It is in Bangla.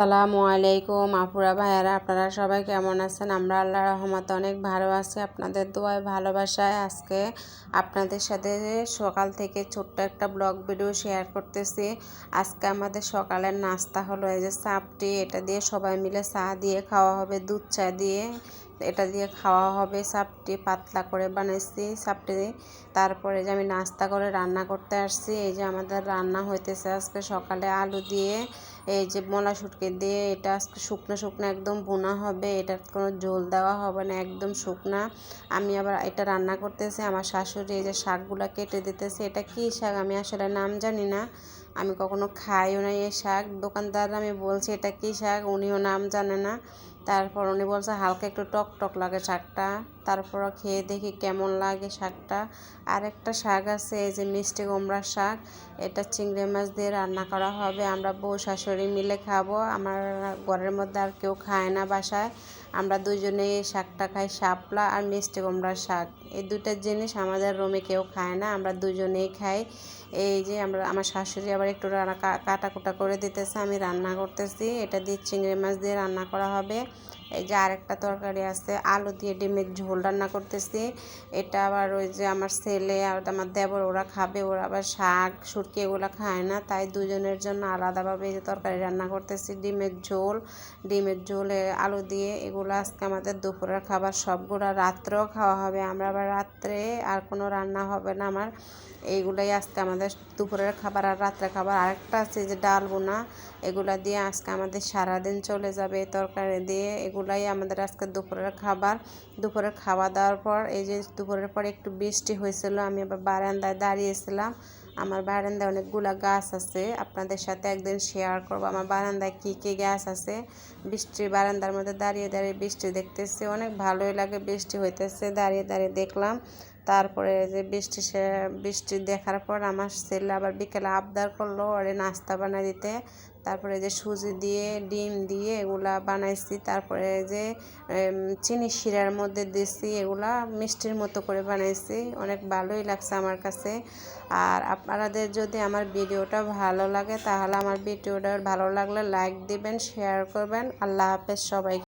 আসসালামু আলাইকুম। আপুরা, ভাইয়ারা, আপনারা সবাই কেমন আছেন? আমরা আল্লাহ রহমত অনেক ভালো আছি। আপনাদের দোয়ায় ভালোবাসায় আজকে আপনাদের সাথে সকাল থেকে ছোট্ট একটা ব্লগ ভিডিও শেয়ার করতেছি। আজকে আমাদের সকালের নাস্তা হলো এই যে চাপটি এটা দিয়ে সবাই মিলে চা দিয়ে খাওয়া হবে, দুধ চা দিয়ে। এটা দিয়ে খাওয়া হবে। সাপটি পাতলা করে বানাইছি, সাপটি তারপরে যে আমি নাস্তা করে রান্না করতে আসছি। এই যে আমাদের রান্না হইতেছে আজকে সকালে আলু দিয়ে। এই যে মলা শুটকে দিয়ে এটা আজকে শুকনো শুকনো একদম বোনা হবে, এটার কোনো ঝোল দেওয়া হবে না, একদম শুকনা। আমি আবার এটা রান্না করতেছি, আমার শাশুড়ি এই যে শাকগুলো কেটে দিতেছে, এটা কী শাক আমি আসলে নাম জানি না। আমি কখনো খাইও না এই শাক, দোকানদার আমি বলছি, এটা কী শাক? উনিও নাম জানে না। তারপর উনি বলছে, হালকা একটু টক টক লাগে শাকটা। তারপর খেয়ে দেখি কেমন লাগে শাকটা। আর একটা শাক আছে, এই যে মিষ্টি কুমড়ার শাক। এটা চিংড়ি মাছ দিয়ে রান্না করা হবে। আমরা বউ শাশুড়ি মিলে খাব। আমার ঘরের মধ্যে আর কেউ খায় না বাসায়। আমরা দুজনে এই শাকটা খাই শাপলা আর মিষ্টি কুমড়ার শাক। এই দুটা জিনিস আমাদের রুমে কেউ খায় না, আমরা দুজনেই খাই। এই যে আমরা, আমার শাশুড়ি আবার একটু কাটা কুটা করে দিতেছে, আমি রান্না করতেছি। এটা দিয়ে চিংড়ি মাছ দিয়ে রান্না করা হবে। এই যে আরেকটা তরকারি আছে, আলু দিয়ে ডিমের ঝোল রান্না করতেছি। এটা আবার ওই যে আমার ছেলে আর আমার দেবর, ওরা খাবে, ওরা আবার শাক সুটকি এগুলো খায় না। তাই দুজনের জন্য আলাদাভাবে এই যে তরকারি রান্না করতেছি। ডিমের ঝোল, ডিমের ঝোলে আলু দিয়ে এগুলো আজকে আমাদের দুপুরের খাবার সবগুলো রাত্রেও খাওয়া হবে। আমরা আবার রাত্রে আর কোনো রান্না হবে না আমার। এইগুলাই আজকে আমাদের দুপুরের খাবার আর রাত্রে খাবার। আরেকটা আছে যে ডাল বোনা, এগুলা দিয়ে আজকে আমাদের সারাদিন চলে যাবে তরকারি দিয়ে। এগুলাই আমাদের আজকে দুপুরের খাবার। দুপুরের খাওয়া দাওয়ার পর এই যে দুপুরের পর একটু বৃষ্টি হয়েছিল, আমি আবার বারান্দায় দাঁড়িয়েছিলাম। আমার বারান্দায় অনেকগুলা গাছ আছে, আপনাদের সাথে একদিন শেয়ার করব। আমার বারান্দায় কী কী গাছ আছে? বৃষ্টি বারান্দার মধ্যে দাঁড়িয়ে দাঁড়িয়ে বৃষ্টি দেখতেছি, অনেক ভালোই লাগে বৃষ্টি হইতেছে, দাঁড়িয়ে দাঁড়িয়ে দেখলাম। তারপরে যে বৃষ্টি সে, বৃষ্টি দেখার পর আমার ছেলে আবার বিকেলে আবদার করল, ওরে নাস্তা বানিয়ে দিতে। তারপরে যে সুজি দিয়ে, ডিম দিয়ে এগুলা বানাইছি। তারপরে যে চিনি শিরার মধ্যে দিয়েছি এগুলা মিষ্টির মতো করে বানাইছি। অনেক ভালোই লাগছে আমার কাছে। আর আপনাদের যদি আমার ভিডিওটা ভালো লাগে, তাহলে আমার ভিডিওটা ভালো লাগলে লাইক দিবেন, শেয়ার করবেন। আল্লাহ হাফেজ সবাই